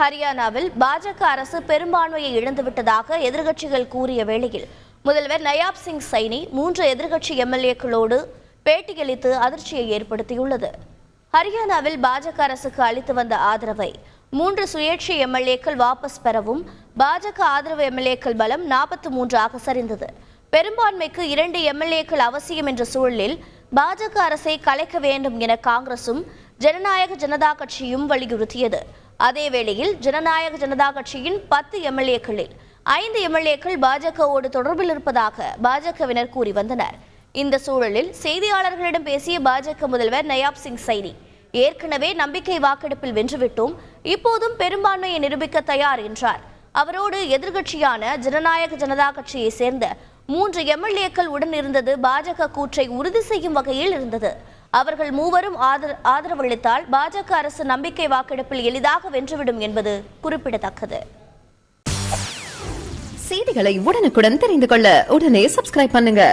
ஹரியானாவில் பாஜக அரசு பெரும்பான்மையை இழந்துவிட்டதாக எதிர்க்கட்சிகள் கூறிய வேளையில் முதல்வர் நயாப் சிங் சைனி மூன்று எதிர்க்கட்சி எம்எல்ஏக்களோடு பேட்டியளித்து அதிர்ச்சியை ஏற்படுத்தியுள்ளது. ஹரியானாவில் பாஜக அரசுக்கு அளித்து வந்த ஆதரவை மூன்று சுயேட்சை எம்எல்ஏக்கள் வாபஸ் பெறவும் பாஜக ஆதரவு எம்எல்ஏக்கள் பலம் நாற்பத்தி மூன்றாக சரிந்தது. பெரும்பான்மைக்கு இரண்டு எம்எல்ஏக்கள் அவசியம் என்ற சூழலில் பாஜக அரசை கலைக்க வேண்டும் என காங்கிரசும் ஜனநாயக ஜனதா கட்சியும் வலியுறுத்தியது. அதேவேளையில் ஜனநாயக ஜனதா கட்சியின் பத்து எம்எல்ஏக்களில் ஐந்து எம்எல்ஏக்கள் பாஜகவோடு தொடர்பில் இருப்பதாக பாஜகவினர் கூறி வந்தனர். இந்த சூழலில் செய்தியாளர்களிடம் பேசிய பாஜக முதல்வர் நயாப் சிங் சைனி ஏற்கனவே நம்பிக்கை வாக்கெடுப்பில் வென்றுவிட்டோம் இப்போதும் பெரும்பான்மையை நிரூபிக்க தயார் என்றார். அவரோடு எதிர்கட்சியான ஜனநாயக ஜனதா கட்சியை சேர்ந்த மூன்று எம்எல்ஏக்கள் உடன் இருந்தது பாஜக கூற்றை உறுதி செய்யும் வகையில் இருந்தது. அவர்கள் மூவரும் ஆதரவளித்தால் பாஜக அரசு நம்பிக்கை வாக்கெடுப்பில் எளிதாக வென்றுவிடும் என்பது குறிப்பிடத்தக்கது. செய்திகளை உடனுக்குடன் தெரிந்து கொள்ள உடனே சப்ஸ்கிரைப் பண்ணுங்க.